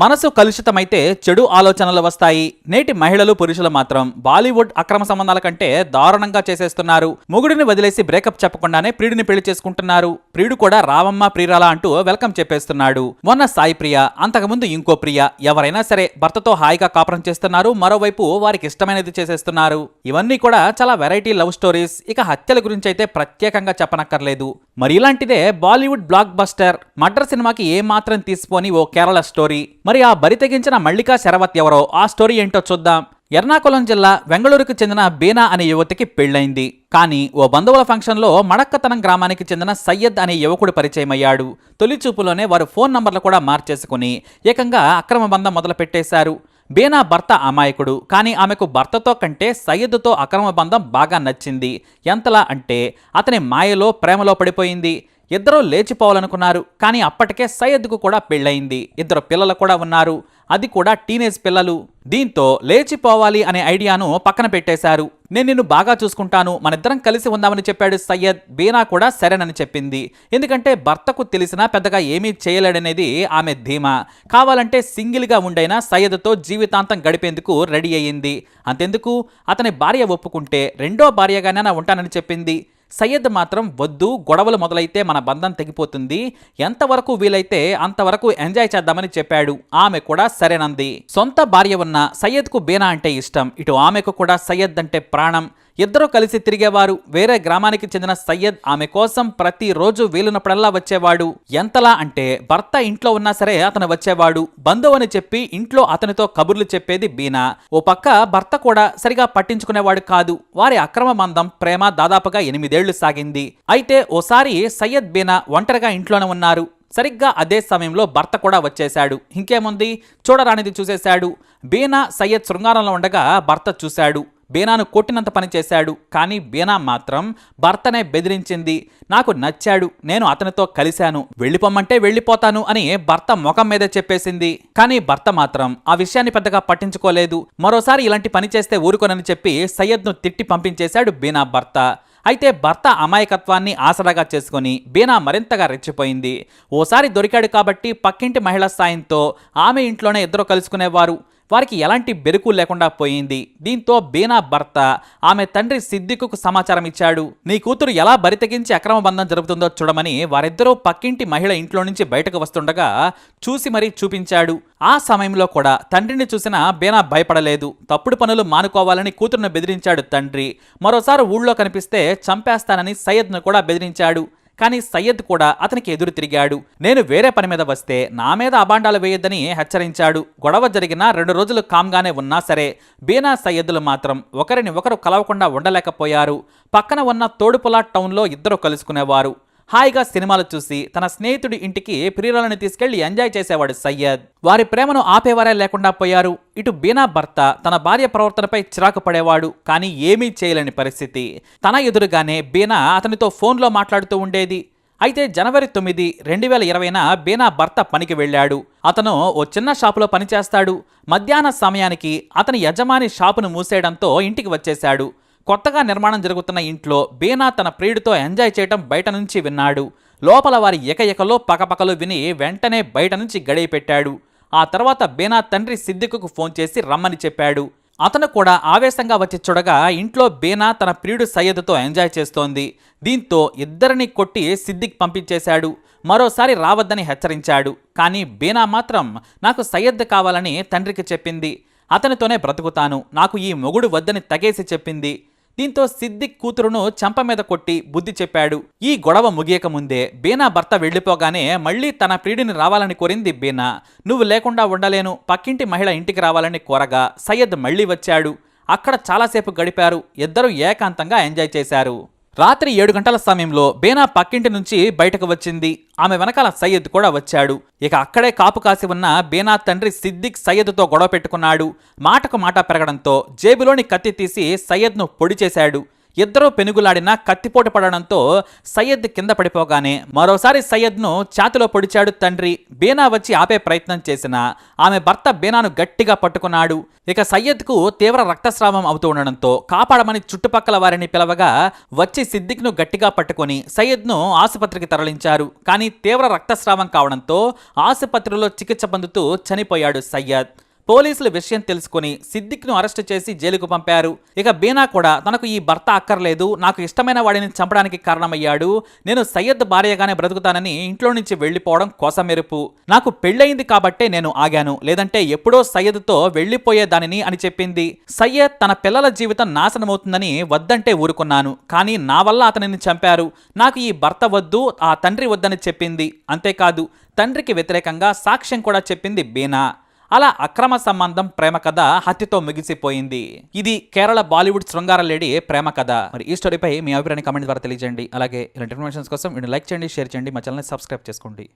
మనసు కలుషితమైతే చెడు ఆలోచనలు వస్తాయి. నేటి మహిళలు పురుషులు మాత్రం బాలీవుడ్ అక్రమ సంబంధాల కంటే దారుణంగా చేసేస్తున్నారు. మొగుడిని వదిలేసి బ్రేకప్ చెప్పకుండానే ప్రియుడిని పెళ్ళి చేసుకుంటున్నారు. ప్రియుడు కూడా రావమ్మ ప్రియురాల అంటూ వెల్కమ్ చెప్పేస్తున్నాడు. మొన్న సాయి ప్రియ అంతకుముందు ఇంకో ప్రియ ఎవరైనా సరే భర్తతో హాయిగా కాపురం చేస్తున్నారు. మరోవైపు వారికి ఇష్టమైనది చేసేస్తున్నారు. ఇవన్నీ కూడా చాలా వెరైటీ లవ్ స్టోరీస్. ఇక హత్యల గురించి అయితే ప్రత్యేకంగా చెప్పనక్కర్లేదు. మరి ఇలాంటిదే బాలీవుడ్ బ్లాక్ బస్టర్ మర్డర్ సినిమాకి ఏ మాత్రం తీసిపోని ఓ కేరళ స్టోరీ మరి ఆ బరి తెగించిన మల్లికా శరవత్ ఎవరో ఆ స్టోరీ ఏంటో చూద్దాం. ఎర్నాకుళం జిల్లా వెంగళూరుకు చెందిన బీనా అనే యువతికి పెళ్ళైంది కానీ ఓ బంధువుల ఫంక్షన్లో మడక్కతనం గ్రామానికి చెందిన సయ్యద్ అనే యువకుడు పరిచయమయ్యాడు తొలిచూపులోనే తొలి చూపులోనే వారు ఫోన్ నంబర్లు కూడా మార్చేసుకుని ఏకంగా అక్రమ బంధం మొదలుపెట్టేశారు. బీనా భర్త అమాయకుడు కానీ ఆమెకు భర్తతో కంటే సయ్యద్తో అక్రమ బంధం బాగా నచ్చింది. ఎంతలా అంటే అతని మాయలో ప్రేమలో పడిపోయింది. ఇద్దరూ లేచిపోవాలనుకున్నారు కానీ అప్పటికే సయ్యద్కు కూడా పెళ్ళయింది. ఇద్దరు పిల్లలు కూడా ఉన్నారు. అది కూడా టీనేజ్ పిల్లలు. దీంతో లేచిపోవాలి అనే ఐడియాను పక్కన పెట్టేశారు. నేను నిన్ను బాగా చూసుకుంటాను. మనిద్దరం కలిసి ఉందామని చెప్పాడు సయ్యద్. బీనా కూడా సరేనని చెప్పింది. ఎందుకంటే భర్తకు తెలిసినా పెద్దగా ఏమీ చేయలేడనేది ఆమె ధీమా. కావాలంటే సింగిల్గా ఉండైనా సయ్యద్తో జీవితాంతం గడిపేందుకు రెడీ అయ్యింది. అంతెందుకు? అతని భార్య ఒప్పుకుంటే రెండో భార్యగానే ఉంటానని చెప్పింది. సయ్యద్ మాత్రం వద్దు గొడవలు మొదలైతే మన బంధం తెగిపోతుంది. ఎంతవరకు వీలైతే అంతవరకు ఎంజాయ్ చేద్దామని చెప్పాడు. ఆమె కూడా సరేనంది. సొంత భార్య ఉన్న సయ్యద్కు బీనా అంటే ఇష్టం. ఇటు ఆమెకు కూడా సయ్యద్ అంటే ప్రాణం. ఇద్దరూ కలిసి తిరిగేవారు. వేరే గ్రామానికి చెందిన సయ్యద్ ఆమె కోసం ప్రతిరోజు వీలునప్పుడల్లా వచ్చేవాడు. ఎంతలా అంటే భర్త ఇంట్లో ఉన్నా సరే అతను వచ్చేవాడు. బంధువు అని చెప్పి ఇంట్లో అతనితో కబుర్లు చెప్పేది బీనా. ఓ పక్క భర్త కూడా సరిగా పట్టించుకునేవాడు కాదు. వారి అక్రమ మందం ప్రేమ దాదాపుగా ఎనిమిదేళ్ళు సాగింది. అయితే ఓసారి సయ్యద్ బీనా ఒంటరిగా ఇంట్లోనే ఉన్నారు. సరిగ్గా అదే సమయంలో భర్త కూడా వచ్చేశాడు. ఇంకేముంది? చూడరానిది చూసేశాడు. బీనా సయ్యద్ శృంగారంలో ఉండగా భర్త చూశాడు. బీనాను కొట్టినంత పని చేశాడు కానీ బీనా మాత్రం భర్తనే బెదిరించింది. నాకు నచ్చాడు నేను అతనితో కలిశాను. వెళ్ళిపోమంటే వెళ్ళిపోతాను అని భర్త ముఖం మీద చెప్పేసింది. కానీ భర్త మాత్రం ఆ విషయాన్ని పెద్దగా పట్టించుకోలేదు. మరోసారి ఇలాంటి పని చేస్తే ఊరుకోనని చెప్పి సయ్యద్ను తిట్టి పంపించేశాడు బీనా భర్త. అయితే భర్త అమాయకత్వాన్ని ఆసరాగా చేసుకుని బీనా మరింతగా రెచ్చిపోయింది. ఓసారి దొరికాడు కాబట్టి పక్కింటి మహిళ సాయంతో ఆమె ఇంట్లోనే ఇద్దరు కలుసుకునేవారు. వారికి ఎలాంటి బెరుకు లేకుండా పోయింది? దీంతో బీనా భర్త ఆమె తండ్రి సిద్దికుకు సమాచారం ఇచ్చాడు. నీ కూతురు ఎలా బరితెగించి అక్రమ బంధం జరుగుతుందో చూడమని వారిద్దరూ పక్కింటి మహిళ ఇంట్లో నుంచి బయటకు వస్తుండగా చూసి మరీ చూపించాడు. ఆ సమయంలో కూడా తండ్రిని చూసిన బీనా భయపడలేదు. తప్పుడు పనులు మానుకోవాలని కూతురును బెదిరించాడు తండ్రి. మరోసారి ఊళ్ళో కనిపిస్తే చంపేస్తానని సయ్యద్ను కూడా బెదిరించాడు. కానీ సయ్యద్ కూడా అతనికి ఎదురు తిరిగాడు. నేను వేరే పని మీద వస్తే నా మీద అబాండాలు వేయొద్దని హెచ్చరించాడు. గొడవ జరిగిన రెండు రోజులు కామ్గానే ఉన్నా సరే బీనా సయ్యద్లు మాత్రం ఒకరిని ఒకరు కలవకుండా ఉండలేకపోయారు. పక్కన ఉన్న తోడుపులా టౌన్లో ఇద్దరు కలుసుకునేవారు. హాయిగా సినిమాలు చూసి తన స్నేహితుడి ఇంటికి ప్రియురాలను తీసుకెళ్ళి ఎంజాయ్ చేసేవాడు సయ్యద్. వారి ప్రేమను ఆపేవారే లేకుండా పోయారు. ఇటు బీనా భర్త తన భార్య ప్రవర్తనపై చిరాకు పడేవాడు కానీ ఏమీ చేయలేని పరిస్థితి. తన ఎదురుగానే బీనా అతనితో ఫోన్లో మాట్లాడుతూ ఉండేది. అయితే జనవరి తొమ్మిది రెండు వేల ఇరవైన బీనా భర్త పనికి వెళ్ళాడు. అతను ఓ చిన్న షాపులో పనిచేస్తాడు. మధ్యాహ్న సమయానికి అతని యజమాని షాపును మూసేయడంతో ఇంటికి వచ్చేశాడు. కొత్తగా నిర్మాణం జరుగుతున్న ఇంట్లో బీనా తన ప్రియుడితో ఎంజాయ్ చేయటం బయట నుంచి విన్నాడు. లోపల వారి ఎకఎకలో పకపకలు విని వెంటనే బయట నుంచి గడియ పెట్టాడు. ఆ తర్వాత బీనా తండ్రి సిద్దికుకు ఫోన్ చేసి రమ్మని చెప్పాడు. అతను కూడా ఆవేశంగా వచ్చి చూడగా ఇంట్లో బీనా తన ప్రియుడు సయ్యద్తో ఎంజాయ్ చేస్తోంది. దీంతో ఇద్దరిని కొట్టి సిద్దిక్ పంపించేశాడు. మరోసారి రావద్దని హెచ్చరించాడు. కానీ బీనా మాత్రం నాకు సయ్యద్ కావాలని తండ్రికి చెప్పింది. అతనితోనే బ్రతుకుతాను. నాకు ఈ మొగుడు వద్దని తగేసి చెప్పింది. దీంతో సిద్దిక్ కూతురును చంప మీద కొట్టి బుద్ధి చెప్పాడు. ఈ గొడవ ముగియక ముందే బీనా భర్త వెళ్ళిపోగానే మళ్ళీ తన ప్రియుడిని రావాలని కోరింది బీనా. నువ్వు లేకుండా ఉండలేను పక్కింటి మహిళ ఇంటికి రావాలని కోరగా సయ్యద్ మళ్ళీ వచ్చాడు. అక్కడ చాలాసేపు గడిపారు ఇద్దరూ ఏకాంతంగా ఎంజాయ్ చేశారు. రాత్రి ఏడు గంటల సమయంలో బేనా పక్కింటి నుంచి బయటకు వచ్చింది. ఆమె వెనకాల సయ్యద్ కూడా వచ్చాడు. ఇక అక్కడే కాపు కాసి ఉన్న బేనా తండ్రి సిద్దిక్ సయ్యద్తో గొడవ పెట్టుకున్నాడు. మాటకు మాట పెరగడంతో జేబులోని కత్తి తీసి సయ్యద్ను పొడి చేశాడు. ఇద్దరూ పెనుగులాడినా కత్తిపోటు పడడంతో సయ్యద్ కింద పడిపోగానే మరోసారి సయ్యద్ను ఛాతిలో పొడిచాడు తండ్రి. బీనా వచ్చి ఆపే ప్రయత్నం చేసినా ఆమె భర్త బీనాను గట్టిగా పట్టుకున్నాడు. ఇక సయ్యద్కు తీవ్ర రక్తస్రావం అవుతూ ఉండడంతో కాపాడమని చుట్టుపక్కల వారిని పిలవగా వచ్చి సిద్దిక్ను గట్టిగా పట్టుకొని సయ్యద్ను ఆసుపత్రికి తరలించారు. కానీ తీవ్ర రక్తస్రావం కావడంతో ఆసుపత్రిలో చికిత్స పొందుతూ చనిపోయాడు సయ్యద్. పోలీసులు విషయం తెలుసుకుని సిద్దిక్ను అరెస్టు చేసి జైలుకు పంపారు. ఇక బీనా కూడా తనకు ఈ భర్త అక్కర్లేదు నాకు ఇష్టమైన వాడిని చంపడానికి కారణమయ్యాడు నేను సయ్యద్ భార్యగానే బ్రతుకుతానని ఇంట్లో నుంచి వెళ్ళిపోవడం కోసమెరుపు. నాకు పెళ్ళయింది కాబట్టే నేను ఆగాను లేదంటే ఎప్పుడో సయ్యద్తో వెళ్ళిపోయేదానిని అని చెప్పింది. సయ్యద్ తన పిల్లల జీవితం నాశనమవుతుందని వద్దంటే ఊరుకున్నాను కానీ నా వల్ల అతనిని చంపారు. నాకు ఈ భర్త వద్దు ఆ తండ్రి వద్దని చెప్పింది. అంతేకాదు తండ్రికి వ్యతిరేకంగా సాక్ష్యం కూడా చెప్పింది బీనా. అలా అక్రమ సంబంధం ప్రేమ కథ హత్యతో ముగిసిపోయింది. ఇది కేరళ బాలీవుడ్ శృంగార లేడీ ప్రేమ కథ. మరి ఈ స్టోరీపై మీ అభిప్రాయాన్ని కమెంట్ ద్వారా తెలియజేయండి. అలాగే ఇలాంటి ఇన్ఫర్మేషన్స్ కోసం వీడియో లైక్ చేయండి షేర్ చేయండి. మా ఛానల్ని సబ్స్క్రైబ్ చేసుకోండి.